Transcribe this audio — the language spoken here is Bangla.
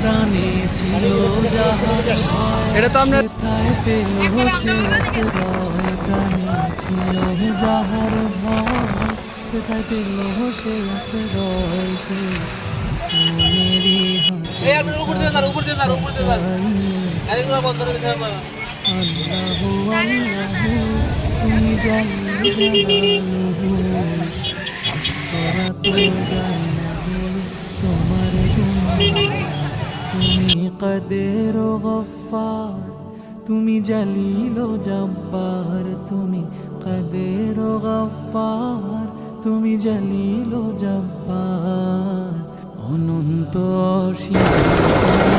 প্রাণে ছিল এটা তো আমরা পেল সে প্রাণে ছিল যাহার ভয়। সেথায় পেল সে আশ্রয় সে সোনেরি এই তুমি কদের গফার তুমি জালিল জব্বার তুমি কদের গফার তুমি জালিল জব্বার। অনন্ত অসীম